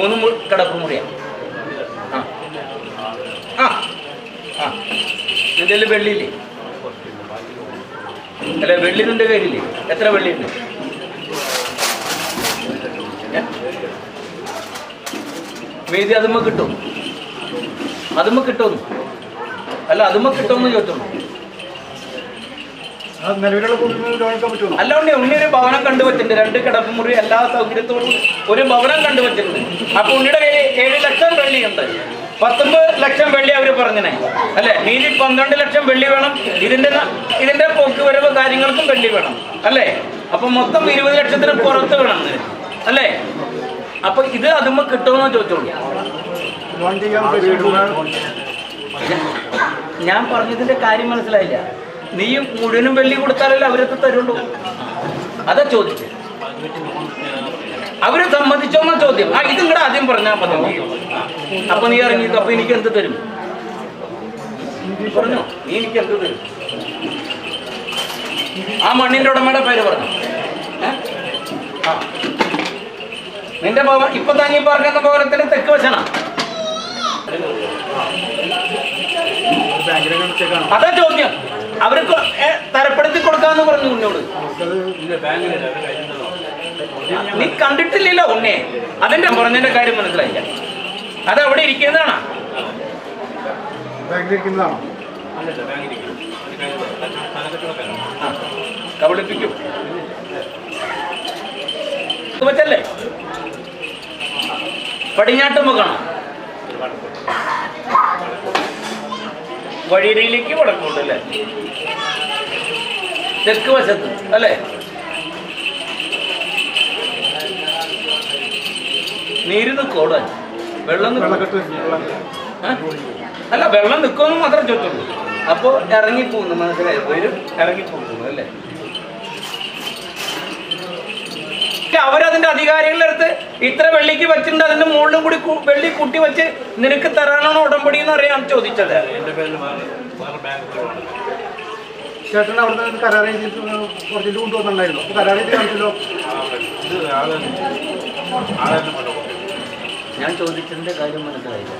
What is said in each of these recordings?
മൂന്ന് കിടപ്പ് മുറിയാ ആ. ആ. കയ്യിൽ വെള്ളിയില്ലേ? അല്ല വെള്ളി നിന്റെ കയ്യിലില്ലേ? എത്ര വെള്ളിയുണ്ട്? ഉണ്ട് വേദി അതുമ്മ കിട്ടും. അതുമ്മ കിട്ടും. അല്ല അതുമ്മ കിട്ടുമെന്ന് ചോദിച്ചോളൂ. പറ്റുമോ? അല്ല ഉണ്ണി ഉണ്ണി ഒരു ഭവനം കണ്ടുവച്ചിട്ടുണ്ട്. രണ്ട് കിടപ്പ് മുറി എല്ലാ സൗകര്യത്തോടും ഒരു ഭവനം കണ്ടുവച്ചിട്ടുണ്ട് അപ്പൊ ഉണ്ണിയുടെ കയ്യിൽ ഏഴ് ലക്ഷം വെള്ളിയുണ്ട്. പത്തൊമ്പത് ലക്ഷം വെള്ളി അവർ പറഞ്ഞിനെ. അല്ലെ? നീതി പന്ത്രണ്ട് ലക്ഷം വെള്ളി വേണം. ഇതിന്റെ ഇതിന്റെ പോക്ക് വരവ് കാര്യങ്ങൾക്കും വെള്ളി വേണം. അല്ലേ? അപ്പൊ മൊത്തം ഇരുപത് ലക്ഷത്തിന് പുറത്ത് വേണം. അല്ലേ? അപ്പൊ ഇത് അതുമ്പോ കിട്ടുമെന്ന് ചോദിച്ചോളൂ. ഞാൻ പറഞ്ഞതിന്റെ കാര്യം മനസ്സിലായില്ല. നീ മുഴുവനും വെള്ളി കൊടുത്താലല്ലേ അവരത് തരുള്ളൂ. അതാ ചോദിച്ചത് അവർ സമ്മതിച്ചോന്ന ചോദ്യം. ആ ഇതും കൂടെ ആദ്യം പറഞ്ഞാൽ മതി. അപ്പൊ നീ ഇറങ്ങി അപ്പൊ എനിക്ക് എന്ത് തരും? പറഞ്ഞു. നീ എനിക്ക് എന്ത് തരും? ആ മണ്ണിന്റെ ഉടമയുടെ പേര് പറഞ്ഞു. നിന്റെ ഭവൻ ഇപ്പൊ താങ്ങി പറഞ്ഞ ഭവനത്തിന്റെ തെക്ക് വശനാ അതാ ചോദ്യം. അവർക്ക് തരപ്പെടുത്തി കൊടുക്കാന്ന് പറഞ്ഞു ഉന്നോട് നീ കണ്ടിട്ടില്ലല്ലോ ഉണ്ണെ. അതിന്റെ പറഞ്ഞതിന്റെ കാര്യം മനസ്സിലായില്ല. അത് അവിടെ ഇരിക്കുന്നതാണ്? കബളിപ്പിക്കും. വെച്ചല്ലേ? പടിഞ്ഞാട്ട് മുഖാണ്? വഴിയിലേക്ക് വടക്കോട്ട് അല്ലേ? തെക്ക് വശത്ത് അല്ലേ? നീര് നിൽക്കോടെ വെള്ളം അല്ല വെള്ളം നിൽക്കുമെന്ന് മാത്രം ചോദിച്ചുള്ളൂ അപ്പോൾ ഇറങ്ങിപ്പോകുന്നു മനസ്സിലായി ഇറങ്ങി ഇറങ്ങിപ്പോകുന്നു അല്ലേ അവരതിന്റെ അധികാരികളുടെ അടുത്ത് ഇത്ര വെള്ളിക്ക് വെച്ചിട്ടുണ്ട് അതിന്റെ മുകളിലും കൂടി വെള്ളി കൂട്ടി വെച്ച് നിനക്ക് തരാനാണോ ഉടമ്പടി എന്ന് അറിയാൻ ചോദിച്ചത് ചേട്ടൻ അവിടെ നിന്ന് കരാർ എഴുതിയിട്ട് കുറച്ചിട്ട് കൊണ്ടുവന്നിട്ടുണ്ടായിരുന്നു കരാർ എഴുതി കാണിച്ചല്ലോ ഞാൻ ചോദിച്ചതിന്റെ കാര്യം മനസ്സിലായില്ല.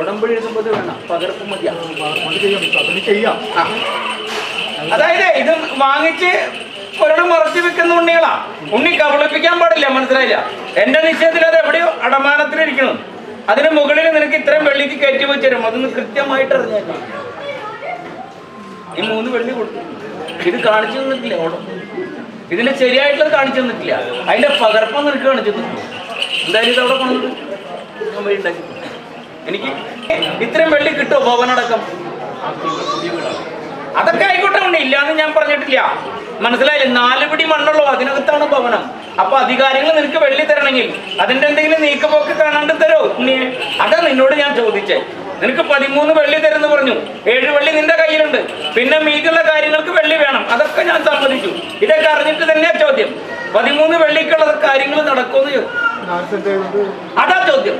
ഉടമ്പടി എഴുതുമ്പോൾ വേണം. പകർപ്പ് മതിയാ. അതായത് ഇത് വാങ്ങിച്ച് ഒരിടം മറച്ചു വെക്കുന്ന ഉണ്ണികളാ. ഉണ്ണി കബളിപ്പിക്കാൻ പാടില്ല മനസ്സിലായില്ല? എന്റെ നിശ്ചയത്തിൽ അത് എവിടെയോ അടമാനത്തിലിരിക്കണം അതിന് മുകളിൽ നിനക്ക് ഇത്രയും വെള്ളിക്ക് കയറ്റി വെച്ച് തരും. അതൊന്ന് കൃത്യമായിട്ട് അറിഞ്ഞേക്കാം ഈ മൂന്ന് വെള്ളി കൊടുത്തു. ഇത് കാണിച്ചു തന്നിട്ടില്ല ഇതിന് ശരിയായിട്ടുള്ളത് കാണിച്ചു തന്നിട്ടില്ല. അതിന്റെ പകർപ്പം നിനക്ക് കാണിച്ചു തന്നിട്ടില്ല. എന്തായാലും ഇത് അവിടെ കൊണ്ടത് ഉണ്ടാക്കി. എനിക്ക് ഇത്രയും വെള്ളി കിട്ടുമോ ഭവനടക്കം? അതൊക്കെ ആയിക്കോട്ടെ ഉണ്ണി ഇല്ലാന്ന് ഞാൻ പറഞ്ഞിട്ടില്ല. മനസ്സിലായില്ലേ? നാല് പിടി മണ്ണുള്ളൂ അതിനകത്താണ് ഭവനം. അപ്പൊ അധികാരികൾ നിനക്ക് വെള്ളി തരണമെങ്കിൽ അതിന്റെ എന്തെങ്കിലും നീക്കമൊക്കെ കാണാണ്ട് തരോ ഉണ്ണി? അതാ നിന്നോട് ഞാൻ ചോദിച്ചേ. നിനക്ക് പതിമൂന്ന് വെള്ളി തരുന്നു പറഞ്ഞു. ഏഴ് വെള്ളി നിന്റെ കയ്യിലുണ്ട്. പിന്നെ മീതുള്ള കാര്യങ്ങൾക്ക് വെള്ളി വേണം. അതൊക്കെ ഞാൻ സമ്മതിച്ചു. ഇതൊക്കെ അറിഞ്ഞിട്ട് തന്നെയാ ചോദ്യം. പതിമൂന്ന് വെള്ളിക്കുള്ള കാര്യങ്ങൾ നടക്കുമെന്ന് ചോദിച്ചു അതാ ചോദ്യം.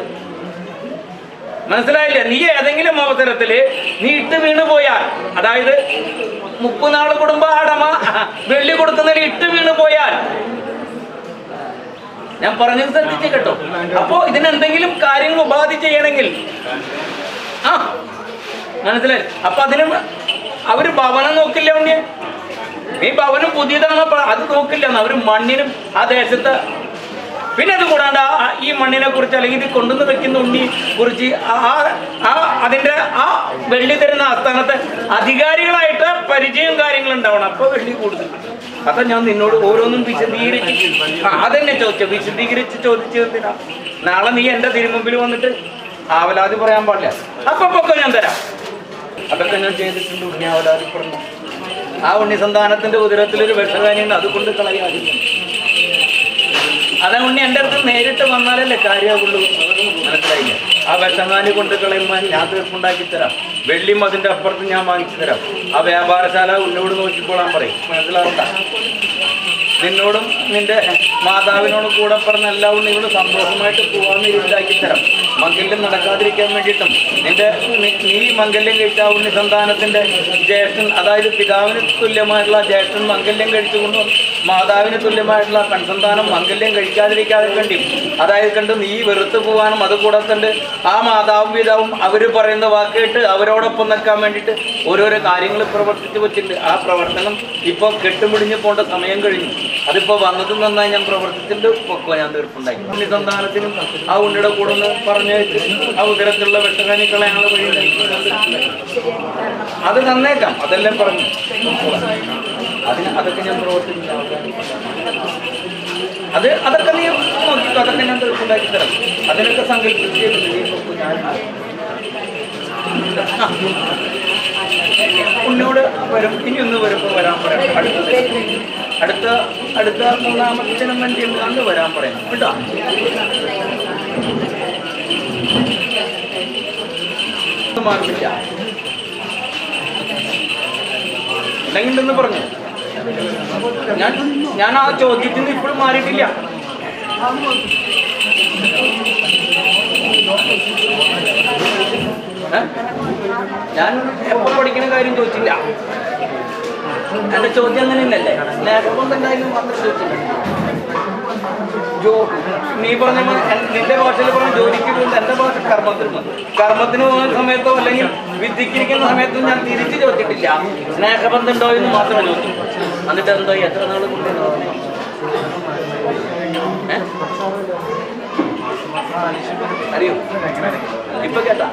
മനസ്സിലായില്ല? നീ ഏതെങ്കിലും അവസരത്തിൽ നീ ഇട്ട് വീണു പോയാൽ അതായത് മുപ്പുനാൾ കുടുംബ അടമ വെള്ളി കൊടുക്കുന്നതിൽ ഇട്ട് വീണു പോയാൽ. ഞാൻ പറഞ്ഞത് ശ്രദ്ധിച്ച് കേട്ടോ. അപ്പോ ഇതിനെന്തെങ്കിലും കാര്യങ്ങൾ ഉപാധി ചെയ്യണമെങ്കിൽ. ആ മനസ്സിലായി. അപ്പൊ അതിനും അവർ ഭവനം നോക്കില്ല ഉണ്ണിയെ. ഈ ഭവനം പുതിയതാണോ? അത് നോക്കില്ല. അവർ മണ്ണിനും ആ ദേശത്ത് പിന്നെ അത് കൂടാണ്ട് ഈ മണ്ണിനെ കുറിച്ച് അല്ലെങ്കിൽ ഇത് കൊണ്ടുവന്ന് വെക്കുന്ന ഉണ്ണി കുറിച്ച് ആ ആ- അതിന്റെ ആ വെള്ളി തരുന്ന ആസ്ഥാനത്തെ അധികാരികളായിട്ട് പരിചയം കാര്യങ്ങൾ ഉണ്ടാവണം അപ്പൊ വെള്ളി കൂടുതൽ. അപ്പൊ ഞാൻ നിന്നോട് ഓരോന്നും വിശദീകരിച്ച് അതെന്നെ ചോദിച്ചു വിശദീകരിച്ച് ചോദിച്ചതിനാ നാളെ നീ എന്റെ തിരുമുമ്പിൽ വന്നിട്ട് ആവലാതി പറയാൻ പാടില്ല. അപ്പൊ പൊക്കെ ഞാൻ തരാം. അതൊക്കെ ഞാൻ ചെയ്തിട്ടുണ്ട് ഉണ്ണി ആവലാതി പറഞ്ഞു. ആ ഉണ്ണി സന്താനത്തിന്റെ ഉദരത്തിലൊരു വിഷകാനിയുണ്ട് അതുകൊണ്ട് കളയാതില്ല അതാ ഉണ്ണി എന്റെ അടുത്ത് നേരിട്ട് വന്നാലല്ലേ കാര്യമാകുള്ളൂ മനസ്സിലായില്ല. ആ വിഷങ്ങാനി കൊണ്ട് കളയുമ്പോൾ ഞാൻ തീർപ്പുണ്ടാക്കി തരാം. വെള്ളിയും അതിന്റെ അപ്പുറത്ത് ഞാൻ വാങ്ങിച്ചു തരാം. ആ വ്യാപാരശാല ഉന്നോട് നോക്കിക്കോളാൻ പറയും. മനസ്സിലാവണ്ട? നിന്നോടും നിന്റെ മാതാവിനോടും കൂടെ പറഞ്ഞ എല്ലാവരും നിങ്ങൾ സന്തോഷമായിട്ട് പോകാമെന്ന് ഇരുട്ടാക്കി തരാം. മംഗല്യം നടക്കാതിരിക്കാൻ വേണ്ടിയിട്ടും നിന്റെ നീ മംഗല്യം കഴിച്ച ആ ഉണ്ണി സന്താനത്തിന്റെ ജ്യേഷ്ഠൻ അതായത് പിതാവിന് തുല്യമായിട്ടുള്ള ജ്യേഷ്ഠൻ മംഗല്യം കഴിച്ചുകൊണ്ട് മാതാവിന് തുല്യമായിട്ടുള്ള പെൺസന്താനം മംഗല്യം കഴിക്കാതിരിക്കാതെ വേണ്ടി അതായത് കണ്ട് നീ വെറുത്തു പോകാനും അതുകൂടെ കണ്ട് ആ മാതാവും പിതാവും അവർ പറയുന്ന വാക്ക് കേട്ട് അവരോടൊപ്പം നിൽക്കാൻ വേണ്ടിയിട്ട് ഓരോരോ കാര്യങ്ങൾ പ്രവർത്തിച്ച് വെച്ചിട്ടുണ്ട്. ആ പ്രവർത്തനം ഇപ്പോൾ കെട്ടുമുടിഞ്ഞു പോകേണ്ട സമയം കഴിഞ്ഞു. അതിപ്പോൾ വന്നതും നന്നായി ഞാൻ പ്രവർത്തിച്ചിട്ട് പൊക്കോ ഞാൻ തീർപ്പുണ്ടാക്കി. നിസന്താനത്തിനും ആ ഉണ്ണിയുടെ കൂടെ ഒന്ന് പറഞ്ഞു വെച്ച് ആ ഉദരത്തിലുള്ള വെട്ടകാനിക്കളെ ഞങ്ങൾ വഴി അത് നന്നേക്കാം അതെല്ലാം പറഞ്ഞു. അതിന് അതൊക്കെ ഞാൻ പ്രവർത്തിച്ചിട്ടുണ്ട്. അത് അതൊക്കെ നീ നോക്കിക്കോ അതൊക്കെ ഞാൻ തീർപ്പുണ്ടാക്കി തരാം. അതിനൊക്കെ സങ്കല്പിച്ച് ഞാൻ. ഉന്നോട് വരും. ഇനി ഒന്ന് വരുമ്പോൾ വരാൻ പറയാം. അടുത്ത അടുത്ത അടുത്ത മൂന്നാമത്തെ ഉണ്ട്. അന്ന് വരാൻ പറയാം കേട്ടോ? ഉണ്ടെങ്കിണ്ടെന്ന് പറഞ്ഞു. ഞാൻ ഞാൻ ആ ചോദ്യത്തിൽ നിന്ന് ഇപ്പോഴും മാറിയിട്ടില്ല. ഞാൻ എപ്പോ പഠിക്കുന്ന കാര്യം ചോദിച്ചില്ല. എന്റെ ചോദ്യം അങ്ങനെ തന്നെയല്ലേ സ്നേഹബന്ധം എന്തായാലും മാത്രം ചോദിച്ചില്ല ജോ നീ പറഞ്ഞ നിന്റെ ഭാഷയിൽ പറഞ്ഞ ജോലിക്ക് പോകുന്നത് എന്റെ ഭാഷ കർമ്മത്തിന്. കർമ്മത്തിന് പോകുന്ന സമയത്തോ അല്ലെങ്കിൽ വിദ്യക്കിരിക്കുന്ന സമയത്തും ഞാൻ തിരിച്ചു ചോദിച്ചിട്ടില്ല. സ്നേഹബന്ധം ഉണ്ടോ എന്ന് മാത്രം ചോദിച്ചു എന്നിട്ട് എന്തോ എത്ര നാൾ കൊണ്ട് ഏ? അറിയോ? ഇപ്പൊ കേട്ടാ?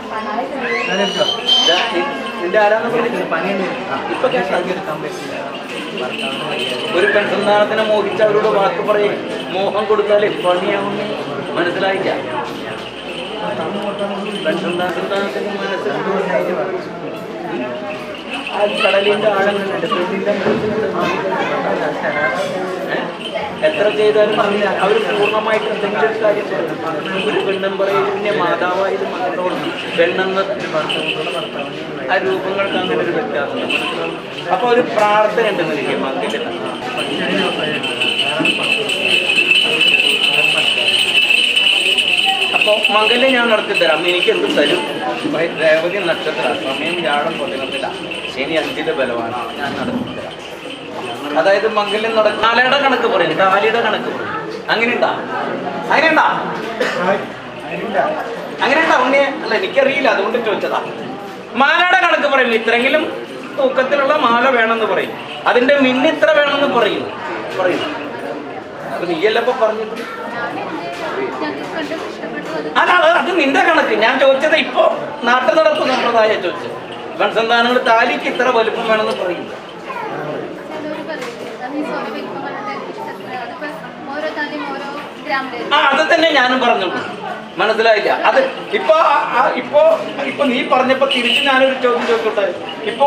നിന്റെ പറ്റില്ല. ഒരു പെൺസന്താനത്തിനെ മോഹിച്ച് അവരോട് വാക്ക് പറയും. മോഹം കൊടുത്താൽ പണിയാവും മനസ്സിലായില്ല. പെൺസന്താനത്തിന്റെ മനസ്സിൽ ആ കടലിന്റെ ആഴങ്ങളുണ്ട്? എത്ര ചെയ്താലും അവർ പൂർണമായിട്ട് എന്തെങ്കിലും കാര്യം പറഞ്ഞു ഒരു പെണ്ണും പറയും പിന്നെ മാതാവായാലും മകനോടും പെണ്ണെന്ന് ആ രൂപങ്ങൾക്ക് അങ്ങനെ ഒരു വ്യത്യാസം അപ്പൊ ഒരു പ്രാർത്ഥന ഉണ്ടെന്ന് എനിക്ക് മകനെ ഞാൻ നടത്തി തരാം. എനിക്ക് എന്ത് തരും? രേവതി നക്ഷത്ര സമയം വ്യാഴം പതിനൊന്നില്ല ശനി അഞ്ചിന്റെ ബലമാണ് ഞാൻ നടത്തി തരാം. അതായത് മംഗല്യം നടക്കും കാലയുടെ കണക്ക് പറയും കാലിയുടെ കണക്ക് പറയും അങ്ങനെയുണ്ടാ? അങ്ങനെ ഉണ്ടാ ഉണ്ണിയെ? അല്ല എനിക്കറിയില്ല. അതുകൊണ്ട് ചോദിച്ചതാ. മാലയുടെ കണക്ക് പറയും ഇത്രയെങ്കിലും തൂക്കത്തിലുള്ള മാല വേണമെന്ന് പറയും. അതിന്റെ മിന്നിത്ര വേണമെന്ന് പറയും. പറയും. അപ്പൊ നീയല്ല ഇപ്പൊ പറഞ്ഞത്? അല്ല അത് നിന്റെ കണക്ക്. ഞാൻ ചോദിച്ചത് ഇപ്പോ നാട്ടു നടപ്പ് സമ്പ്രദായ ചോദിച്ചത് പെൺസന്താനങ്ങൾ താലിക്ക് ഇത്ര വലുപ്പം വേണമെന്ന് പറയും ഓരോ താല്യം ഓരോ ഗ്രാമിലെ ആ അത് തന്നെ ഞാനും പറഞ്ഞു. മനസ്സിലായില്ല. അത് ഇപ്പൊ ഇപ്പോ ഇപ്പൊ ഇപ്പൊ നീ പറഞ്ഞപ്പോ തിരിച്ച് ഞാനൊരു ചോദ്യം ചോദിക്കട്ടെ? ഇപ്പൊ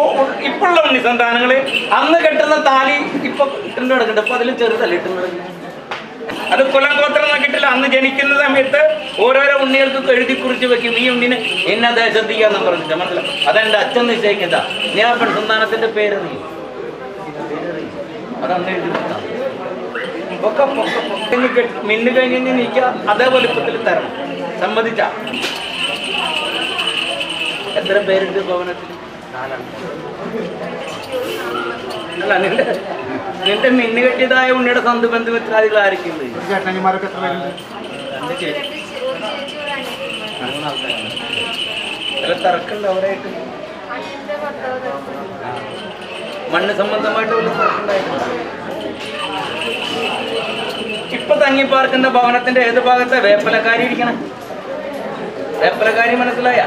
ഇപ്പോഴുള്ള ഉണ്ണിസന്താനങ്ങൾ അന്ന് കെട്ടുന്ന താലി ഇപ്പൊ ഇട്ടുണ്ട് കിടക്കുന്നുണ്ട് അപ്പൊ അതിലും ചെറുതല്ല ഇട്ടുന്നത് അത് കുലം ഗോത്രം നോക്കിയിട്ടില്ല. അന്ന് ജനിക്കുന്ന സമയത്ത് ഓരോരോ ഉണ്ണികൾക്ക് എഴുതി കുറിച്ച് വെക്കും. ഈ ഉണ്ണിനെ എന്നെ ദേശത്തിക്കാന്ന് പറഞ്ഞിട്ട്. മനസ്സിലായി അതെന്റെ അച്ഛൻ നിശ്ചയിക്കുന്നതാ ഞാൻ പെൺസന്താനത്തിന്റെ പേരറിയും അതന്ന് എഴുതി. ഒക്കെ പൊക്ക മിന്നു കഴിഞ്ഞ് നീക്ക അതേ വലുപ്പത്തിൽ തരണം. സമ്മതിച്ച? എത്ര പേരുണ്ട് ഭവനത്തിൽ അല്ല നിന്റെ നിന്റെ മിന്നു കെട്ടിയതായ ഉണ്ണിയുടെ സ്വന്തം ബന്ധുമിത്രാദികൾ എത്ര പേരുണ്ട്? എന്റെ ചേച്ചി രണ്ട് ചെ- ഒരു ചേച്ചി ഒരു അനിയത്തി അല്ല തർക്കമുണ്ട് അവരായിട്ട് അനിയന്റെ ഭർത്താവ് ദർശനം. മണ്ണ് സംബന്ധമായിട്ട് വല്ല തർക്കമുണ്ടായിട്ടുണ്ടോ ഇപ്പൊ തങ്ങിപ്പാർക്കുന്ന ഭവനത്തിന്റെ ഏത് ഭാഗത്തെ വേപ്പലക്കാരി ഇരിക്കണം? വേപ്പലക്കാരി മനസ്സിലായ?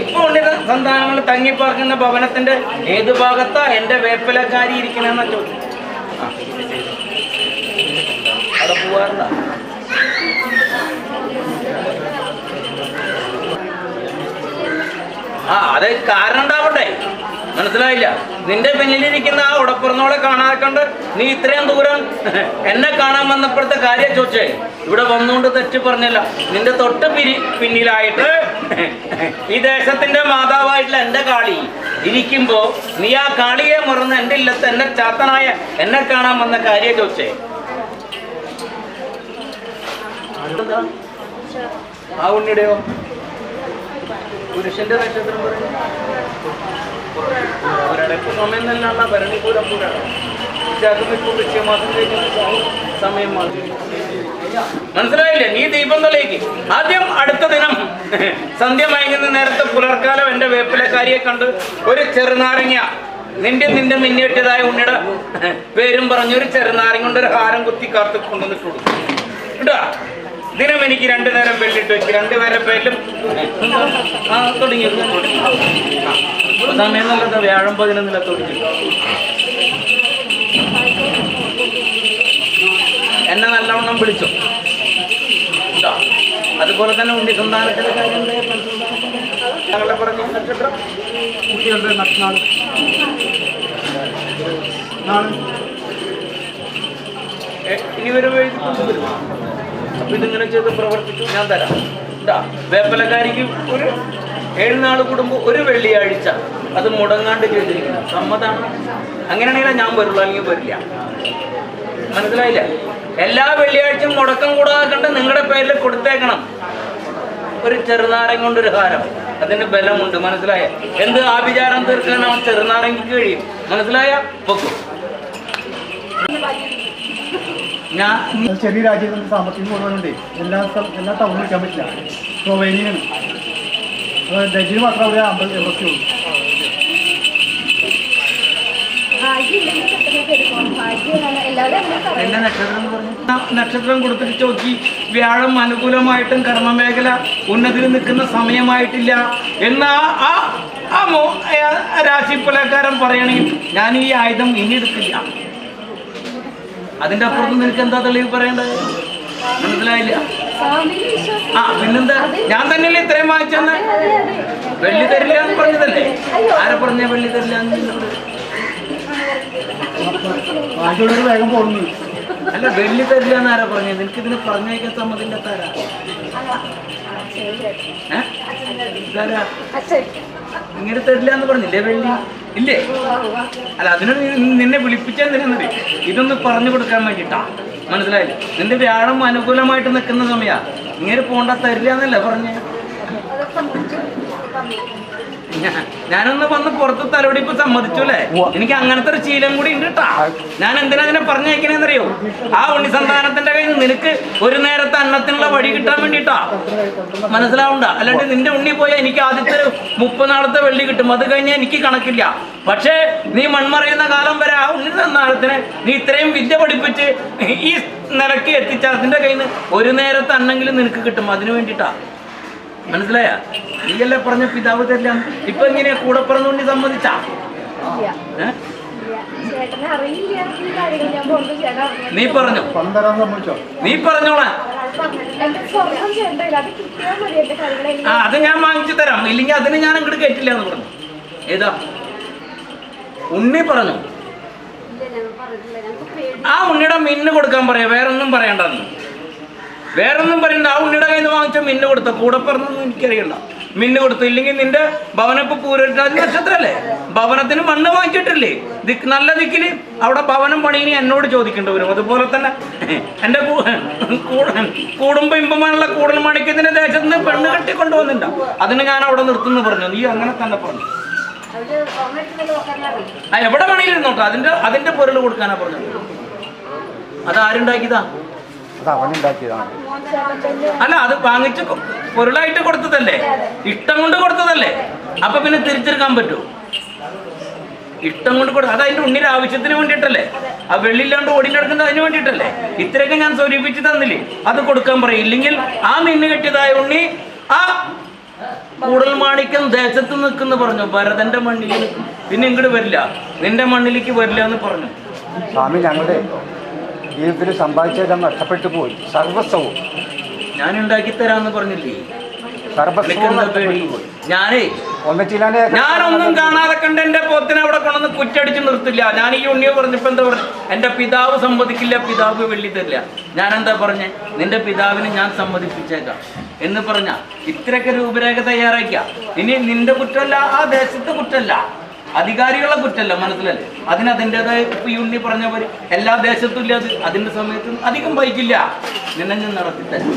ഇപ്പൊ ഉണ്ണിത സന്താനങ്ങൾ തങ്ങിപ്പാർക്കുന്ന ഭവനത്തിന്റെ ഏത് ഭാഗത്താ എന്റെ വേപ്പലക്കാരി ഇരിക്കണെന്ന ചോദ്യം ആ. അത് കാരണം ഉണ്ടാവട്ടെ മനസ്സിലായില്ല. നിന്റെ പിന്നിലിരിക്കുന്ന ആ ഉടപ്പുറന്നോളെ കാണാതെ കണ്ട് നീ ഇത്രയും ദൂരം എന്നെ കാണാൻ വന്നപ്പോഴത്തെ കാര്യം ചോദിച്ചേ. ഇവിടെ വന്നുകൊണ്ട് തെറ്റ് പറഞ്ഞല്ല. നിന്റെ തൊട്ട് പിരി പിന്നിലായിട്ട് ഈ ദേശത്തിന്റെ മാതാവായിട്ടുള്ള എന്റെ കാളി ഇരിക്കുമ്പോ നീ ആ കാളിയെ മറന്ന് എന്റെ ഇല്ലത്ത് എന്നെ ചാത്തനായ എന്നെ കാണാൻ വന്ന കാര്യം ചോദിച്ചേ. ആ ഉണ്ണിയുടെയോ? പുരുഷന്റെ നക്ഷത്രം പറഞ്ഞു ഒരടപ്പ് സമയം ഭരണി പൂരം പൂരാണ് ഇപ്പൊ വൃക്ഷമാസം കഴിഞ്ഞ സമയം മനസ്സിലായില്ലേ? നീ ദീപം തെളിയിക്ക്. ആദ്യം അടുത്ത ദിനം സന്ധ്യ മയങ്ങുന്ന നേരത്തെ പുലർക്കാലം എന്റെ വേപ്പിലക്കാരിയെ കണ്ട് ഒരു ചെറുനാരങ്ങ നിന്റെ നിന്റെ മിന്നിട്ടതായ ഉണ്ണിയുടെ പേരും പറഞ്ഞു ഒരു ചെറുനാരങ്ങ കൊണ്ട് ഒരു ഹാരം കുത്തി കാത്തു കൊണ്ടുവന്നിട്ട് കൊടുക്കും കേട്ടോ? ദിനം എനിക്ക് രണ്ടു നേരം വെള്ളിട്ട് വെച്ച് രണ്ടുപേരെ പേരിലും ആ തുടങ്ങി സമയം നല്ലത് വ്യാഴം പതിനൊന്നില തുടങ്ങി. എന്നെ നല്ലവണ്ണം വിളിച്ചു. അതുപോലെ തന്നെ ഉണ്ണി സന്താനത്തിന്റെ കാര്യം? ഞങ്ങളെ പറഞ്ഞു നക്ഷത്രം. കുട്ടികളുടെ ഏ, ഇനി വരും എഴുതി കൊണ്ടുവരും. അപ്പൊ ഇതിങ്ങനെ ചെയ്ത് പ്രവർത്തിച്ചു. ഞാൻ തരാം. എന്താ വേപ്പലക്കാരിക്ക് ഒരു ഏഴുനാൾ കൂടുമ്പോൾ ഒരു വെള്ളിയാഴ്ച അത് മുടങ്ങാണ്ട് ചെയ്തിരിക്കുന്നു. സമ്മതാണ് അങ്ങനെയാണെങ്കിൽ ഞാൻ വരുള്ളൂ അല്ലെങ്കിൽ വരില്ല. മനസ്സിലായില്ല? എല്ലാ വെള്ളിയാഴ്ചയും മുടക്കം കൂടാതെ കണ്ട് നിങ്ങളുടെ പേരിൽ കൊടുത്തേക്കണം. ഒരു ചെറുനാരം കൊണ്ടൊരു ഹാരം. അതിന് ബലമുണ്ട് മനസ്സിലായ? എന്ത് ആഭിചാരം തീർക്കാൻ അവൻ ചെറുനാരങ്ങക്ക് കഴിയും? മനസ്സിലായ? പൊക്കും ഞാൻ രാജ്യത്ത് ചെറിയ രാജ്യത്തിന്റെ സാമ്പത്തികം മുഴുവനുണ്ട് എല്ലാ സ്ഥലം എല്ലാ ടൗണും വയ്ക്കാൻ പറ്റില്ല. സ്ലോവേനിയാണ് അപ്പോൾ ഡൽഹിയിൽ മാത്രം അവിടെ അമ്പത് എൺപത്തി ഉള്ളൂ. എന്റെ നക്ഷത്രം നക്ഷത്രം കൊടുത്തിട്ട് ചോക്കി വ്യാഴം അനുകൂലമായിട്ടും കർമ്മമേഖല ഉന്നതിയിൽ നിൽക്കുന്ന സമയമായിട്ടില്ല. എന്ന ആ- ആ മോ പറയണെങ്കിൽ ഞാൻ ഈ ആയുധം ഇനി എടുക്കില്ല. അതിന്റെ അപ്പുറത്ത് നിനക്ക് എന്താ തെളിവ് പറയേണ്ടത്? മനസ്സിലായില്ല. ആ പിന്നെന്താ? ഞാൻ തന്നെയല്ലേ ഇത്രയും വാങ്ങിച്ചെന്ന് വെള്ളി തരില്ല എന്ന് പറഞ്ഞതല്ലേ? ആരെ പറഞ്ഞ വെള്ളി തരില്ല അല്ല വെള്ളി തരില്ല എന്ന് ആരാ പറഞ്ഞത് നിനക്ക് ഇതിന് പറഞ്ഞേക്കാൻ സമ്മതില്ല താരാ? ഇങ്ങനെ തരില്ല എന്ന് പറഞ്ഞില്ലേ വെള്ളി? ഇല്ലേ? അല്ല അതിനോട് നിന്നെ നിന്നെ വിളിപ്പിച്ചെന്തിനാന്നറിയോ ഇതൊന്ന് പറഞ്ഞു കൊടുക്കാൻ വേണ്ടിട്ടാ. മനസ്സിലായില്ലേ? നിന്റെ വ്യാഴം അനുകൂലമായിട്ട് നിൽക്കുന്ന സമയ. ഇങ്ങനെ പോണ്ട തരില്ല എന്നല്ലേ പറഞ്ഞേ? ഞാനൊന്ന് വന്ന് പുറത്ത് സമ്മതിച്ചു അല്ലേ എനിക്ക് അങ്ങനത്തെ ഒരു ശീലം കൂടി ഉണ്ട് കേട്ടാ ഞാൻ എന്തിനാ അതിനെ പറഞ്ഞേക്കണേന്നറിയോ ആ ഉണ്ണി സന്താനത്തിന്റെ കയ്യിൽ നിനക്ക് ഒരു നേരത്തെ അന്നത്തിനുള്ള വഴി കിട്ടാൻ വേണ്ടിട്ടാ. മനസ്സിലാവണ്ട? അല്ലാണ്ട് നിന്റെ ഉണ്ണി പോയാൽ എനിക്ക് ആദ്യത്തെ ഒരു മുപ്പത് വെള്ളി കിട്ടും. അത് കഴിഞ്ഞാൽ എനിക്ക് കണക്കില്ല. പക്ഷേ നീ മൺമറയുന്ന കാലം വരെ ആ ഉണ്ണി സന്താനത്തിന് നീ ഇത്രയും വിദ്യ പഠിപ്പിച്ച് ഈ നിലയ്ക്ക് എത്തിച്ച അതിന്റെ കയ്യിൽ നിന്ന് ഒരു നേരത്തെ അന്നെങ്കിലും നിനക്ക് കിട്ടും. അതിനു വേണ്ടിട്ടാ. മനസ്സിലായ? നീയല്ലേ പറഞ്ഞ പിതാവ് തരില്ല? ഇപ്പൊ എങ്ങനെയാ കൂടെ പറഞ്ഞുകൊണ്ട് സമ്മതിച്ചാ? നീ പറഞ്ഞു? നീ പറഞ്ഞോളാം. ആ അത് ഞാൻ വാങ്ങിച്ചു തരാം. ഇല്ലെങ്കിൽ അതിന് ഞാൻ അങ്ങോട്ട് കേട്ടില്ല എന്ന് പറഞ്ഞു. ഏതാ? ഉണ്ണി പറഞ്ഞു? ആ ഉണ്ണിയുടെ മിന്ന് കൊടുക്കാൻ പറയാ. വേറൊന്നും പറയണ്ടെന്ന്. വേറൊന്നും പറയണ്ട. ആ ഉണ്ണിയുടെ കയ്യിൽ നിന്ന് വാങ്ങിച്ച മിന്ന് കൊടുത്ത കൂടെ പറഞ്ഞൊന്നും എനിക്കറിയണ്ട. മിന്ന് കൊടുത്തു. ഇല്ലെങ്കിൽ നിന്റെ ഭവനപ്പ് പൂരട്ടാതി നക്ഷത്രല്ലേ? ഭവനത്തിന് മണ്ണ് വാങ്ങിച്ചിട്ടില്ലേ? ദിക്ക് നല്ല ദിക്കിൽ അവിടെ ഭവനം പണിയിനി എന്നോട് ചോദിക്കേണ്ടി വരും അതുപോലെ തന്നെ എന്റെ കൂടുമ്പോ ഇമ്പമാനുള്ള കൂടൽ മണിക്കത്തിന്റെ ദേശത്ത് നിന്ന് പെണ്ണ് കെട്ടി കൊണ്ടുവന്നില്ല അതിന് ഞാൻ അവിടെ നിർത്തുന്നു പറഞ്ഞു. നീ അങ്ങനെ തന്നെ പറഞ്ഞു. ആ എവിടെ പണിയിലിരുന്നോട്ടോ അതിന്റെ അതിന്റെ പൊരുൾ കൊടുക്കാനാ പറഞ്ഞത്. അത് ആരുണ്ടാക്കിയതാ അത് അവനുണ്ടാക്കിയതാണ് അല്ല അത് വാങ്ങിച്ച് പൊരുളായിട്ട് കൊടുത്തതല്ലേ? ഇഷ്ടം കൊണ്ട് കൊടുത്തതല്ലേ? അപ്പൊ പിന്നെ തിരിച്ചെടുക്കാൻ പറ്റുമോ ഇഷ്ടം കൊണ്ട് കൊടുത്ത അത് അതിന്റെ ഉണ്ണിയുടെ ആവശ്യത്തിന് വേണ്ടിയിട്ടല്ലേ? ആ വെള്ളില്ലാണ്ട് ഓടി കിടക്കുന്നത് അതിന് വേണ്ടിയിട്ടല്ലേ? ഇത്രയൊക്കെ ഞാൻ സ്വരൂപിച്ച് തന്നില്ലേ? അത് കൊടുക്കാൻ പറയും. ഇല്ലെങ്കിൽ ആ മിന്നു കെട്ടിയതായ ഉണ്ണി ആ കൂടൽ മാണിക്കം ദേശത്ത് നിൽക്കുന്നു പറഞ്ഞു. ഭരതന്റെ മണ്ണിൽ നിൽക്കും. പിന്നെ ഇങ്ങോട്ട് വരില്ല. നിന്റെ മണ്ണിലേക്ക് വരില്ല എന്ന് പറഞ്ഞു. സ്വാമി ഞങ്ങളുടെ ജീവിതത്തിൽ സമ്പാദിച്ചതെല്ലാം നഷ്ടപ്പെട്ടു പോയി. സർവസ്വവും. ഞാൻ ഉണ്ടാക്കി തരാന്ന് പറഞ്ഞില്ലേ? സർവസ്വവും നിനക്കെന്താ പേടി? നഷ്ടപ്പെട്ടു പോയി. ഞാനേ ഒന്നിച്ചില്ലാതെ ഞാനൊന്നും കാണാതെ കണ്ട് എന്റെ പോത്തിനെ അവിടെ കൊണ്ടുവന്ന് കുറ്റടിച്ച് നിർത്തില്ല. ഞാൻ ഈ ഉണ്ണിയോ പറഞ്ഞപ്പോ എന്താ പറഞ്ഞു? എന്റെ പിതാവ് സമ്മതിക്കില്ല പിതാവ് വെള്ളി തരില്ല ഞാൻ എന്താ പറഞ്ഞേ? നിന്റെ പിതാവിനെ ഞാൻ സമ്മതിപ്പിച്ചേക്കാം. എന്ന് പറഞ്ഞ ഇത്രയൊക്കെ രൂപരേഖ തയ്യാറാക്കിയ. ഇനി നിന്റെ കുറ്റമല്ല ആ ദേശത്തെ കുറ്റമല്ല. അധികാരികളെ കുറ്റല്ല മനസ്സിലല്ലേ അതിന് അതിന്റെതായ ഇപ്പൊ ഈ ഉണ്ണി പറഞ്ഞ പോലെ എല്ലാ ദേശത്തും ഇല്ല അത്. അതിന്റെ സമയത്ത് അധികം വൈകില്ല നിന്നെ ഞാൻ നടത്തിത്തരാം.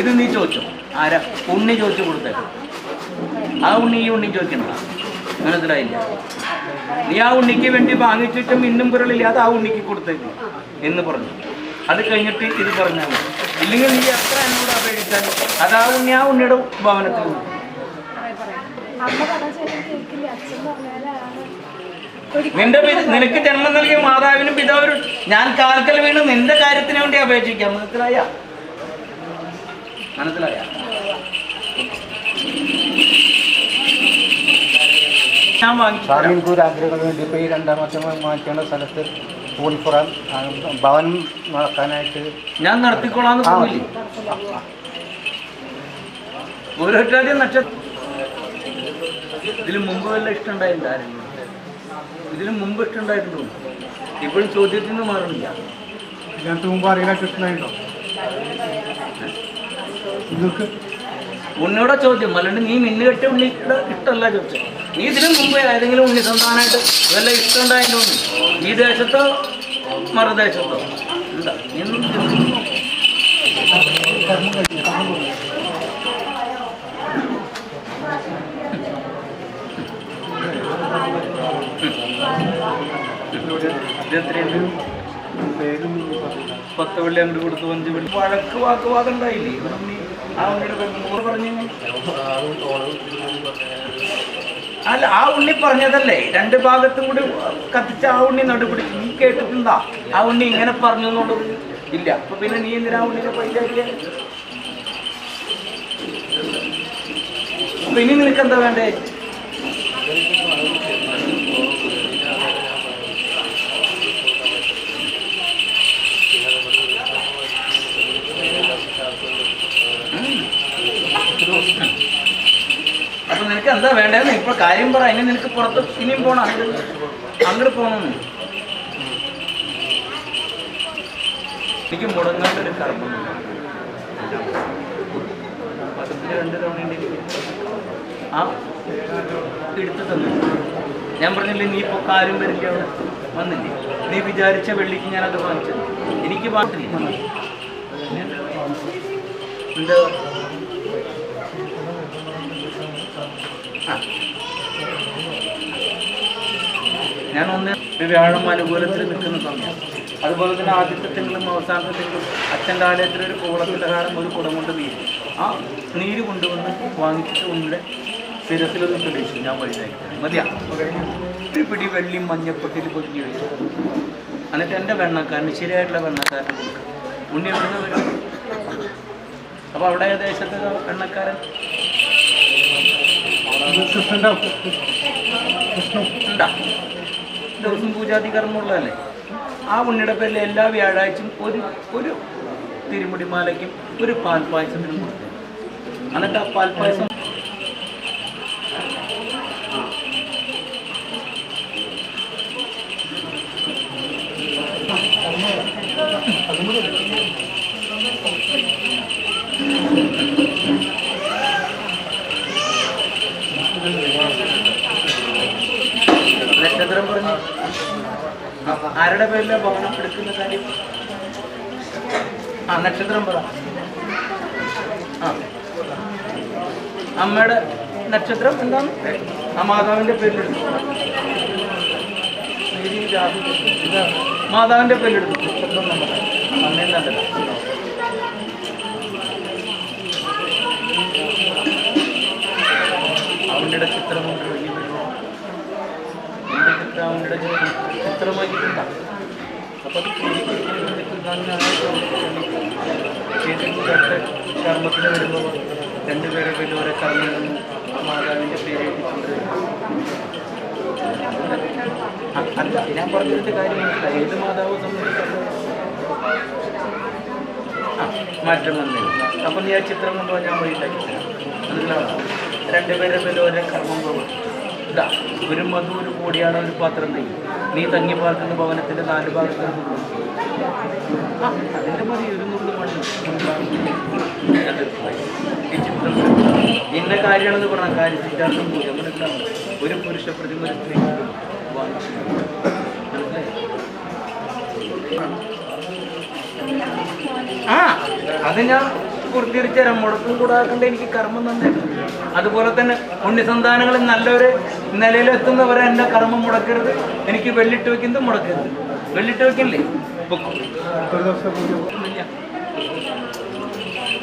ഇത് നീ ചോദിച്ചോ? ആരാ? ഉണ്ണി ചോദിച്ചു കൊടുത്തേക്കാം ആ ഉണ്ണി ഈ ഉണ്ണി ചോദിക്കണ്ട. മനസ്സിലായില്ല? നീ ആ ഉണ്ണിക്ക് വേണ്ടി വാങ്ങിച്ചിട്ടും ഇന്നും പുരളില്ല അത് ആ ഉണ്ണിക്ക് കൊടുത്തേക്ക് എന്ന് പറഞ്ഞു. അത് കഴിഞ്ഞിട്ട് ഇത് പറഞ്ഞാൽ ഇല്ലെങ്കിൽ നീ എത്ര എന്നോട് അപേക്ഷിച്ചാൽ അത് ആ ഉണ്ണി ആ ഉണ്ണിയുടെ ഭവനത്തിൽ നിന്റെ നിനക്ക് ജന്മം നൽകിയ മാതാവിനും പിതാവിനും ഞാൻ കാൽക്കൽ വീണ് നിന്റെ കാര്യത്തിന് വേണ്ടി അപേക്ഷിക്കാം. മനസ്സിലായ? മനസ്സിലായ? വേണ്ടി ഇപ്പോൾ ഈ രണ്ടാമത്തെ മാറ്റേണ്ട സ്ഥലത്ത് പൂളിപ്പുറം ഭവനം നടക്കാനായിട്ട് ഞാൻ നടത്തിക്കോളാം ഓരോരുത്തരും നക്ഷത്രം ഇതിന് മുമ്പ് വല്ല ഇഷ്ടം ഉണ്ടായിട്ടുണ്ടായിരുന്നു ഇതിന് മുമ്പ് ഇഷ്ടമുണ്ടായിട്ടുണ്ടോ? ഇപ്പോഴും ചോദ്യത്തിൽ നിന്ന് മാറുന്നില്ല. ഇതിനകത്ത് മുമ്പ് നിങ്ങൾക്ക്? ഉണ്ണിയുടെ ചോദ്യം. അല്ലാണ്ട് നീ മിന്നു കെട്ടി ഉണ്ണിയുടെ ഇഷ്ടമല്ല ചോദിച്ചത്. നീ ഇതിനു മുമ്പേ ഏതെങ്കിലും ഉണ്ണി സന്താനമായിട്ട് വല്ല ഇഷ്ടം ഉണ്ടായിരുന്നു ഈ ദേശത്തോ മറുദേശത്തോ? എന്താ? എന്നും ഇതെത്രയുണ്ട് പേരും പത്ത് വെള്ളി അങ്ങോട്ട് കൊടുത്തു അഞ്ച് വെള്ളി വഴക്ക് ഉണ്ടായില്ലേ? ഉണ്ണി ആ ഉണ്ണിയുടെ പറഞ്ഞു. അല്ല ആ ഉണ്ണി പറഞ്ഞതല്ലേ? രണ്ട് ഭാഗത്തും കൂടി കത്തിച്ച ആ ഉണ്ണി നടുപിടിച്ചു നീ കേട്ടിട്ടുണ്ടാ? ആ ഉണ്ണി ഇങ്ങനെ പറഞ്ഞു എന്നുള്ളത്? ഇല്ല. അപ്പൊ പിന്നെ നീ എന്തിനാ ഉണ്ണിനെ പൈസ ഇനി നിനക്ക് എന്താ വേണ്ടേ? നിനക്ക് എന്താ വേണ്ടതെന്ന്? ഇപ്പൊ കാര്യം പറ. ഇനി നിനക്ക് പുറത്ത് ഇനിയും പോണം. അങ്ങോട്ട് പോണെന്ന് എനിക്ക് മുടങ്ങാത്തൊരു കർമ്മം. രണ്ട് തവണ ആ എടുത്തു തന്നു. ഞാൻ പറഞ്ഞില്ലേ നീ ഇപ്പോൾ കാര്യം വരില്ല അവിടെ. വന്നില്ലേ? നീ വിചാരിച്ച വെള്ളിക്ക് ഞാനത് വാങ്ങിച്ചത് എനിക്ക് പാട്ടില്ല എന്താ? ഞാൻ ഒന്ന് വ്യാഴം അനുകൂലത്തിൽ നിൽക്കുന്ന സമയം. അതുപോലെ തന്നെ ആദ്യത്തെ തിങ്കളും അവസാനത്തെ തിങ്കളും അച്ഛന്റെ ആലയത്തിൽ ഒരു കോളത്തിന്റെ കാലം ഒരു കുടം കൊണ്ട് നീര് ആ നീര് കൊണ്ടുവന്ന് വാങ്ങിച്ചിട്ട് ഒന്നിടെ സ്ഥിരത്തിലൊന്ന് തെളിയിച്ചു. ഞാൻ വഴിയായി മതിയാ. ഒരു പിടി വെള്ളിയും മഞ്ഞപ്പൊട്ടിൽ പൊതിഞ്ഞ് വെച്ചു. എന്നിട്ട് എന്റെ വെണ്ണക്കാരന് ശരിയായിട്ടുള്ള വെണ്ണക്കാരന് കൊടുക്കും. ഉണ്ണി എവിടുന്ന് അപ്പോൾ അവിടെ ദേശത്ത് വെണ്ണക്കാരൻ ദിവസം പൂജാതി കർമ്മമുള്ളതല്ലേ ആ ഉണ്ണിയുടെ പേരിൽ എല്ലാ വ്യാഴാഴ്ചയും ഒരു ഒരു തിരുമുടിമാലയ്ക്കും ഒരു പാൽപ്പായസത്തിനും കൊടുത്തു. എന്നിട്ട് ആ പാൽപ്പായസം നക്ഷത്രം ആരുടെ പേരിലെ ഭവനം എടുക്കുന്ന കാര്യം? ആ നക്ഷത്രം പറ അമ്മയുടെ നക്ഷത്രം എന്താണ്? ആ മാതാവിന്റെ പേരിലെടുത്തു. മാതാവിന്റെ പേരിലെടുത്തു. നക്ഷത്രം നമ്മുടെ അമ്മയും അവന്റെ ചിത്രം കൊണ്ട് വലിയ അവന്റെ ചിത്രം അവന്റെ ചിത്രമാക്കിയിട്ടുണ്ടാ അപ്പൊ അത് കർമ്മത്തിന് വരുമ്പോൾ രണ്ടുപേരെ പേര് ഓരോ കർമ്മം മാതാവിന്റെ ഞാൻ പറഞ്ഞിട്ട് കാര്യം മനസ്സിലായി ഏത് മാതാവ് മാറ്റം വന്നില്ല അപ്പം നീ ആ ചിത്രം കൊണ്ടുപോകാൻ ഞാൻ വഴി ഉണ്ടാക്കി തരാം രണ്ടുപേരെ പേര് ഓരോ കർമ്മം ഇതാ ഒരു മധു ഒരു കോടിയാണ് ഒരു പാത്രം നെയ്യ് നീ തങ്ങി പാർക്കുന്ന ഭവനത്തിന്റെ നാല് ഭാഗത്ത് ആ ഇന്ന കാര്യമാണെന്ന് പറഞ്ഞ കാര്യം സിദ്ധാർത്ഥം ഒരു പുരുഷ പ്രതിമ ഒരു സ്ത്രീ ആ അത് ഞാൻ പൂർത്തീകരിച്ച തരാം മുടക്കം കൂടാക്കേണ്ട എനിക്ക് കർമ്മം തന്നേക്കും അതുപോലെ തന്നെ പുണ്യസന്താനങ്ങളിൽ നല്ലൊരു നിലയിലെത്തുന്നവരെ എന്റെ കർമ്മം മുടക്കരുത്. എനിക്ക് വെള്ളിട്ട് വെക്കുന്നത് മുടക്കരുത്. വെള്ളിട്ട് വെക്കില്ലേ.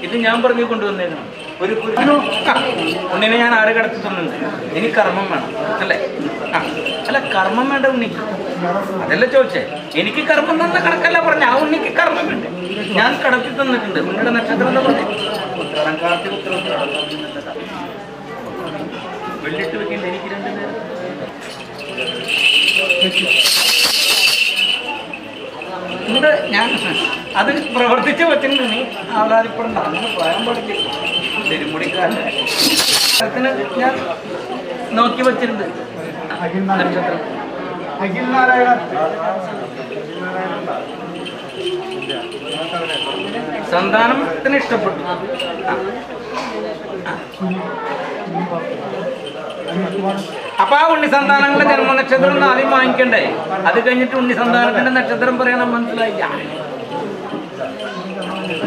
ഇത് ഞാൻ പറഞ്ഞു കൊണ്ടുവന്നേക്കണം. ഒരു കുരുവിനോ ഉണ്ണിനെ ഞാൻ ആരെ കടത്തി തന്നെ എനിക്ക് കർമ്മം വേണം. അല്ലേ? അല്ല കർമ്മം വേണ്ട ഉണ്ണിക്ക്. അതല്ല ചോദിച്ചേ. എനിക്ക് കർമ്മം തന്ന കണക്കല്ല പറഞ്ഞ. ആ ഉണ്ണിക്ക് കർമ്മമുണ്ട്. ഞാൻ കടത്തി തന്നിട്ടുണ്ട്. ഉണ്ണിയുടെ നക്ഷത്രം എന്താ പറഞ്ഞു? വെക്കണ്ട എനിക്ക് രണ്ട് എന്നിട്ട് ഞാൻ അത് പ്രവർത്തിച്ച് വെച്ചിട്ടുണ്ട്. നീ ആഹ്ലാദിപ്പെടണ്ട അങ്ങനെ പറയാൻ പാടില്ല തിരുമുടിക്കാരന് ഞാൻ നോക്കി വെച്ചിട്ടുണ്ട്. നക്ഷത്രം. അഖിൽ സന്താനത്തിന് ഇഷ്ടപ്പെട്ടു. അപ്പൊ ആ ഉണ്ണി സന്താനങ്ങളുടെ ജന്മ നക്ഷത്രം ആദ്യം വാങ്ങിക്കണ്ടേ? അത് കഴിഞ്ഞിട്ട് ഉണ്ണി സന്താനത്തിന്റെ നക്ഷത്രം പറയണം മനസ്സിലായില്ല.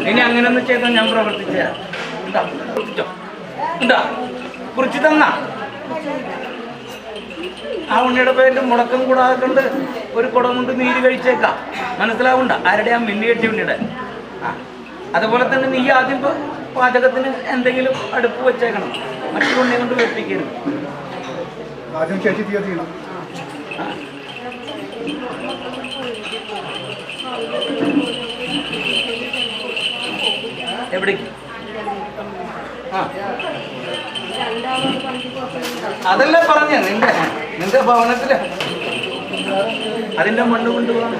ഇനി അങ്ങനെ ഒന്ന് ചെയ്താൽ ഞാൻ പ്രവർത്തിച്ചോ എന്താ കുറിച്ച് തന്ന. ആ ഉണ്ണിയുടെ പേരിൽ മുടക്കം കൂടാതെ കൊണ്ട് ഒരു കുടം കൊണ്ട് നീര് കഴിച്ചേക്കാം. മനസ്സിലാവണ്ട ആരുടെ ആ മിന്നി കെട്ടി ഉണ്ണിയുടെ? ആ അതുപോലെ തന്നെ നീ ആദ്യം പാചകത്തിന് എന്തെങ്കിലും അടുപ്പ് വെച്ചേക്കണം. മറ്റു ഉണ്ണിയെ കൊണ്ട് വെപ്പിക്കരുത്. ആദ്യം ചേച്ചി തീയ ചെയ്യണം എവിടേക്ക്? ആ. അതല്ല പറഞ്ഞ നിന്റെ? നിന്റെ ഭവനത്തിൽ? അതിന്റെ മണ്ണ് കൊണ്ടുപോകാം.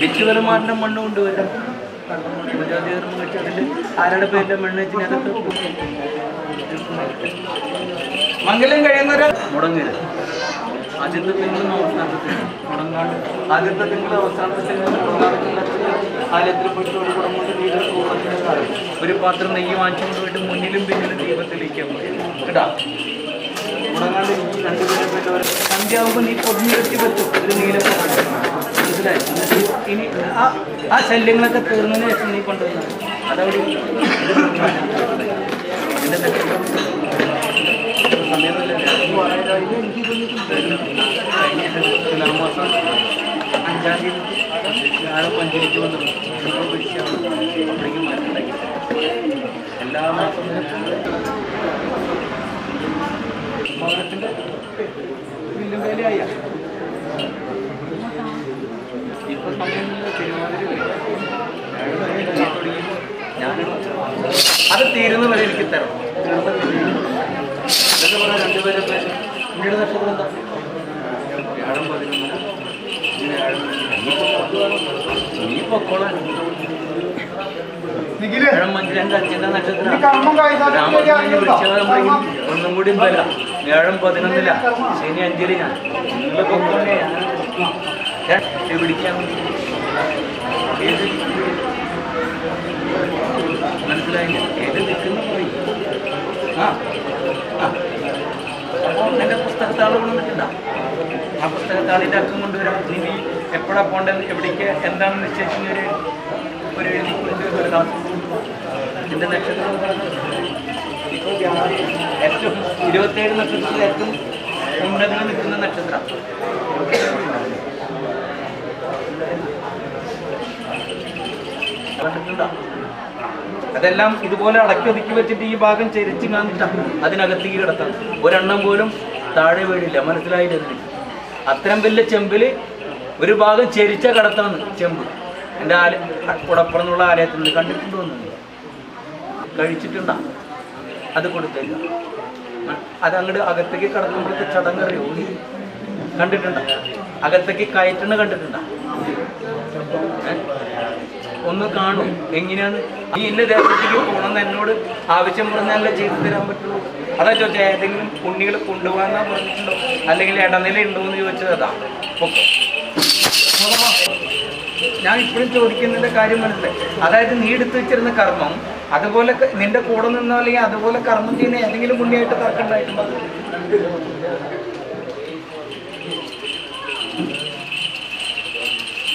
വിച്ചുവരന്മാരുടെ മണ്ണ് കൊണ്ടുവരാം. ആരുടെ പേരിന്റെ മണ്ണ് വെച്ച് അതൊക്കെ മംഗലം കഴിയുന്നവര് മുടങ്ങരുത്. ആദ്യത്തെ തിങ്കളും അവസാനത്തെ മുടങ്ങാണ്ട് ആദ്യത്തെ അവസാനത്തെ ഒരു പാത്രം നെയ്യ് വാങ്ങിച്ചുകൊണ്ട് പോയിട്ട് മുന്നിലും പിന്നിലും ദീപത്തിലേക്ക് കേട്ടാ? മുടങ്ങാണ്ട് ഈ രണ്ടുപേരെ പറ്റി സന്ധ്യയാകുമ്പോൾ നീ പൊതിഞ്ഞു വെച്ച് വെച്ചു ഒരു നീലൊക്കെ മനസ്സിലായി? ഇനി ആ ആ ശല്യങ്ങളൊക്കെ തീർന്നതിന് ശേഷം നീ കൊണ്ടുവന്നു അതവിടെ എന്റെ തെറ്റുകൾ തുലാമാസം അഞ്ചാം തീയതി ഞാളെ പഞ്ചരിച്ച് വന്നു അപ്പോഴേക്കും മരുന്നുണ്ടാക്കി എല്ലാ മാസം ഭവനത്തിന്റെ ബില്ലും വേലയായ ഇപ്പൊ തിരുവാതിരി ഞാൻ അത് തീരുന്ന വരെ എനിക്ക് തരണം. ഇതൊക്കെ പറഞ്ഞാൽ രണ്ടുപേരെ പേര് ഇന്ത്യയുടെ നക്ഷത്രം എന്താ വ്യാഴം പതിനൊന്ന് ഇനി പൊക്കോളാൻ അഞ്ചിൽ അച്ഛന്റെ നക്ഷത്രം ഒന്നും കൂടി ബല വ്യാഴം പതിനൊന്നില്ല ശനി അഞ്ചിൽ ഞാൻ. പിടിക്കാൻ മനസ്സിലായില്ല. ഏത് നിൽക്കുന്ന പറയും ആ അപ്പോൾ എന്റെ പുസ്തകത്താൾ ആ പുസ്തകത്താളിന്റെ അക്കം കൊണ്ടുവരാം. നീ എപ്പോഴാണ് പോകേണ്ടത് എവിടേക്ക്? എന്താണ് നിശ്ചയിച്ചൊരു ഒരു എഴുതി കൊണ്ടുവരാം ഒരു നക്ഷത്രം ഇപ്പോൾ ഏറ്റവും ഇരുപത്തേഴ് നക്ഷത്രത്തിൽ ഏറ്റവും ഉന്നതിൽ നിൽക്കുന്ന നക്ഷത്രം. അതെല്ലാം ഇതുപോലെ അടക്കി ഒതുക്കി വെച്ചിട്ട് ഈ ഭാഗം ചെരിച്ച് അതിനകത്ത് അതിനകത്തേക്ക് കിടത്താം ഒരെണ്ണം പോലും താഴെ വീടില്ല മനസ്സിലായില്ല അത്രയും വലിയ ചെമ്പിൽ ഒരു ഭാഗം ചെരിച്ച കടത്താണ് ചെമ്പ്. എന്റെ ആല കുടപ്പുറന്നുള്ള ആലയത്തിൽ നിന്ന് കണ്ടിട്ടുണ്ടോ കഴിച്ചിട്ടുണ്ടാ? അത് കൊടുത്തേക്ക. അത് അങ്ങോട്ട് അകത്തേക്ക് കടക്കുമ്പോഴത്തെ ചടങ്ങറിയോ കണ്ടിട്ടുണ്ടോ? അകത്തേക്ക് കയറ്റണ കണ്ടിട്ടുണ്ടോ? ഒന്ന് കാണും എങ്ങനെയാണ്? ഈ ഇന്ന ദേശത്തേക്ക് പോകണമെന്ന് എന്നോട് ആവശ്യം പറഞ്ഞാലേ ചെയ്തു തരാൻ പറ്റുള്ളൂ? അതാ ചോദിച്ചാൽ ഏതെങ്കിലും ഉണ്ണികൾ കൊണ്ടുപോകാന്നാ പറഞ്ഞിട്ടുണ്ടോ? അല്ലെങ്കിൽ ഇടനില ഉണ്ടോ എന്ന് ചോദിച്ചത് അതാ. ഞാൻ ഇപ്പോഴും ചോദിക്കുന്നതിന്റെ കാര്യം മനസ്സിലായി. അതായത് നീ എടുത്തു വെച്ചിരുന്ന കർമ്മം അതുപോലെ നിന്റെ കൂടെ നിന്നോ അല്ലെങ്കിൽ അതുപോലെ കർമ്മം ചെയ്യുന്ന ഏതെങ്കിലും പുണ്യമായിട്ട് തർക്കമുണ്ടായിട്ടുണ്ടോ?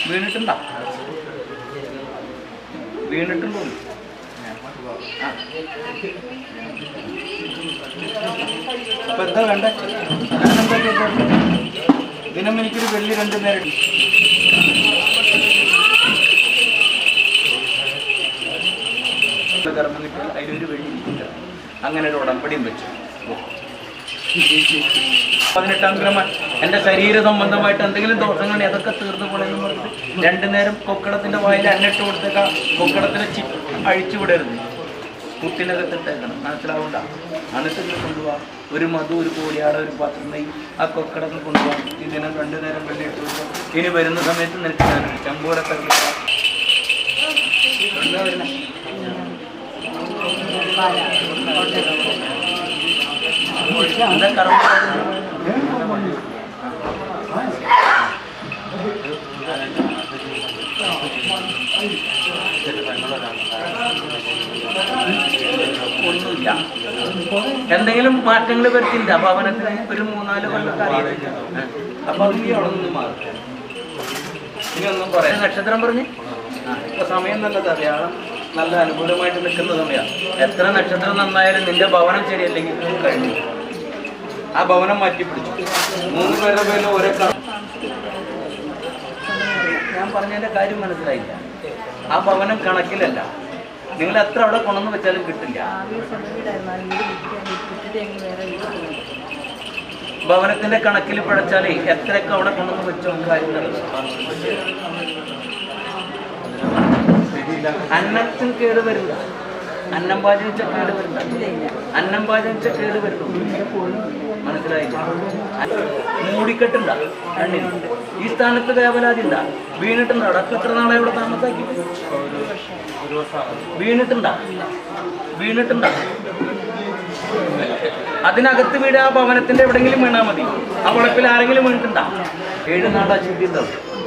വീണിട്ടുണ്ടോ? വീണിട്ടുണ്ടോ? ആ. അപ്പൊ എന്താ വേണ്ടേ? ഞാനെന്താ? ദിനം എനിക്കൊരു വെള്ളി രണ്ടു നേരം കർമ്മം കിട്ടിയാൽ അതിലൊരു വഴി അങ്ങനെ ഒരു ഉടമ്പടിയും വെച്ചു. പതിനെട്ടാം ക്രമം. എന്റെ ശരീര സംബന്ധമായിട്ട് എന്തെങ്കിലും ദോഷങ്ങളുണ്ടെങ്കിൽ അതൊക്കെ തീർന്നു പോണെന്ന് പറഞ്ഞിട്ട് രണ്ടു നേരം കൊക്കടത്തിന്റെ വായിൽ അന്നിട്ട് കൊടുത്തേക്ക. കൊക്കടത്തിനെ ചി അഴിച്ചു വിടരുത്. കുട്ടിനകത്തിട്ടേക്കണം മനസ്സിലാവണ്ട? ഇങ്ങനെ കൊണ്ടുപോവാം ഒരു മധു ഒരു കോടിയാട് ഒരു പാത്രം നെയ്യ് ആ കൊക്കടത്തിൽ കൊണ്ടുപോകാം ഇതിനെ രണ്ടു നേരം വെള്ളിയിട്ട് കൊടുക്കാം ഇനി വരുന്ന സമയത്ത് നിനക്ക് ഞാൻ ചമ്പൂരത്തെ എന്താ വരുന്നത് എന്താ കർമ്മം ഒന്നുമില്ല എന്തെങ്കിലും മാറ്റങ്ങൾ വരുത്തില്ല ഭവനത്തിന് ഒരു മൂന്നാൽ അറിയില്ല അപ്പൊ അത് നീ അവിടെ നിന്ന് മാറും. ഇനി ഒന്നും പറയാം നക്ഷത്രം പറഞ്ഞ്? സമയം നല്ലത് അടയാളം നല്ല അനുകൂലമായിട്ട് നിൽക്കുന്ന സമയമാണ് എത്ര നക്ഷത്രം നന്നായാലും നിന്റെ ഭവനം ശരിയല്ലെങ്കിൽ കഴിഞ്ഞു. ആ ഭവനം മാറ്റിപ്പിടിച്ചു. മൂന്ന് പേരുടെ പേരിൽ ഒരേ ഞാൻ പറഞ്ഞതിന്റെ കാര്യം മനസ്സിലായില്ല. ആ ഭവനം കണക്കിലല്ല. നിങ്ങൾ എത്ര അവിടെ കൊണ്ടെന്ന് വെച്ചാലും കിട്ടില്ല. ഭവനത്തിന്റെ കണക്കിൽ പിഴച്ചാലേ എത്രയൊക്കെ അവിടെ കൊണ്ടെന്ന് വെച്ചോ കാര്യം നടക്കും അന്നത്തിന് കേട് വരില്ല അന്നം പാചകിച്ച കേട് വരില്ല അന്നം പാചകിച്ച കേട് വരുന്നു. മനസ്സിലായില്ല. മൂടിക്കെട്ടുണ്ട കണ്ണിന് ഈ സ്ഥാനത്ത് വേവലാതി ഉണ്ട വീണിട്ടുണ്ടോ അവിടെ എത്ര നാളെ ഇവിടെ താമസാക്കി? വീണിട്ടുണ്ട? വീണിട്ടുണ്ടാ? അതിനകത്ത് വീട് ആ ഭവനത്തിന്റെ എവിടെങ്കിലും വീണാൽ മതി. ആ വളപ്പിൽ ആരെങ്കിലും വീണിട്ടുണ്ടാ? ഏഴ് നാടാ അശുദ്ധി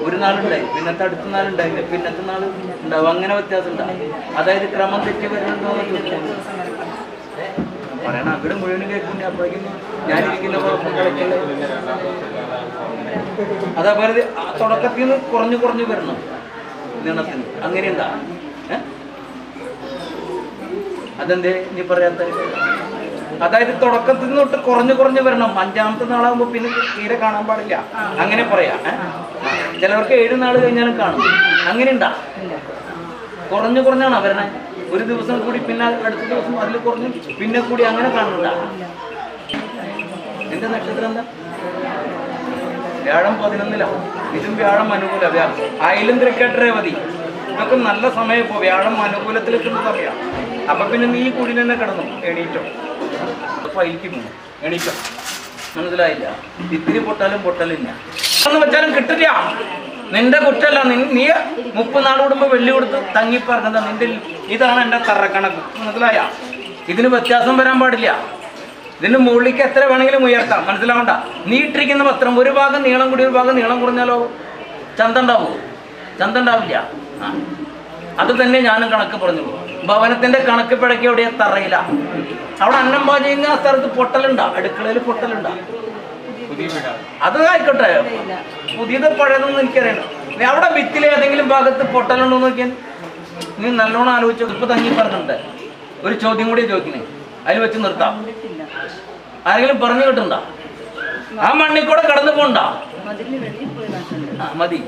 ഒരു നാളുണ്ടായി പിന്നത്തെ അടുത്ത നാളുണ്ടായില്ല പിന്നത്തെ നാൾ ഉണ്ടാവും. അങ്ങനെ വ്യത്യാസം ഉണ്ടാവും. അതായത് ക്രമം തെറ്റി വരുന്നുണ്ടോ പറയണ അവിടെ മുഴുവൻ കേൾക്കുന്നുണ്ട്. അപ്പോഴേക്കും ഞാനിരിക്കുന്ന കുഴപ്പം കളിക്കല്ലേ അതേപോലെ തുടക്കത്തിൽ നിന്ന് കുറഞ്ഞു കുറഞ്ഞു വരണം. നീളത്തിന് അങ്ങനെയുണ്ടാ? അതെന്തേ? നീ പറയാത്ത അതായത് തുടക്കത്തിൽ തൊട്ട് കുറഞ്ഞു കുറഞ്ഞു വരണം. അഞ്ചാമത്തെ നാളാകുമ്പോ പിന്നെ തീരെ കാണാൻ പാടില്ല. അങ്ങനെ പറയാ. ചിലവർക്ക് ഏഴ് നാൾ കഴിഞ്ഞാലും കാണും. അങ്ങനെ ഉണ്ടാ കുറഞ്ഞു കുറഞ്ഞാണോ വരണേ? ഒരു ദിവസം കൂടി പിന്നെ അടുത്ത ദിവസം അതിൽ കുറഞ്ഞു പിന്നെ കൂടി അങ്ങനെ കാണുന്നുണ്ടാ? എന്റെ നക്ഷത്രം എന്താ വ്യാഴം പതിനൊന്നിലാണ് ഇതും വ്യാഴം അനുകൂല വ്യാഴം. തൃക്കേട്ടരേ മതി. ഇതൊക്കെ നല്ല സമയം ഇപ്പോൾ വ്യാഴം അനുകൂലത്തിൽ പറയാം. അപ്പൊ പിന്നെ നീ കൂടി തന്നെ കിടന്നു എണീറ്റോ. ഫൈലിക്ക് പോകും എണീറ്റോ മനസ്സിലായില്ല. ഇത്തിരി പൊട്ടാലും പൊട്ടലില്ല. വെച്ചാലും കിട്ടില്ല. നിന്റെ കുറ്റല്ല. നീ- മുപ്പത്തിനാട് കൂടുമ്പോ വെള്ളി കൊടുത്ത് തങ്ങിപ്പറങ്ങുന്ന നിന്റെ ഇതാണ് എന്റെ തറക്കണക്ക്. മനസ്സിലായ? ഇതിന് വ്യത്യാസം വരാൻ പാടില്ല. ഇതിന്റെ മുകളിലേക്ക് എത്ര വേണമെങ്കിലും ഉയർത്താം. മനസ്സിലാവണ്ട? നീ ഇട്ടിരിക്കുന്ന പത്രം ഒരു ഭാഗം നീളം കൂടി ഒരു ഭാഗം നീളം കുറഞ്ഞാലോ? ചന്ത ഉണ്ടാവോ ചന്ത ഉണ്ടാവില്ല അത് തന്നെ ഞാനും കണക്ക് പറഞ്ഞു ഭവനത്തിന്റെ കണക്ക് പിഴയ്ക്ക് എവിടെയാ തറയില്ല അവിടെ അന്നം പാചകം ആ സ്ഥലത്ത് പൊട്ടലുണ്ടാ. അടുക്കളയിൽ പൊട്ടലുണ്ടാ. അത് ആയിക്കോട്ടെ. പുതിയത് പഴയതൊന്നും എനിക്കറിയണം അവിടെ ഭിത്തിലെ ഏതെങ്കിലും ഭാഗത്ത് പൊട്ടലുണ്ടോ നോക്കിയാൽ നീ നല്ലോണം ആലോചിച്ചു ഇപ്പൊ തങ്ങി പറഞ്ഞിട്ടുണ്ട്. ഒരു ചോദ്യം കൂടി ചോദിക്കണേ. അതിൽ വെച്ച് നിർത്താം. ആരെങ്കിലും പറഞ്ഞു കിട്ടണ്ട ആ മണ്ണിൽ കൂടെ കടന്നു പോണ്ട മതി.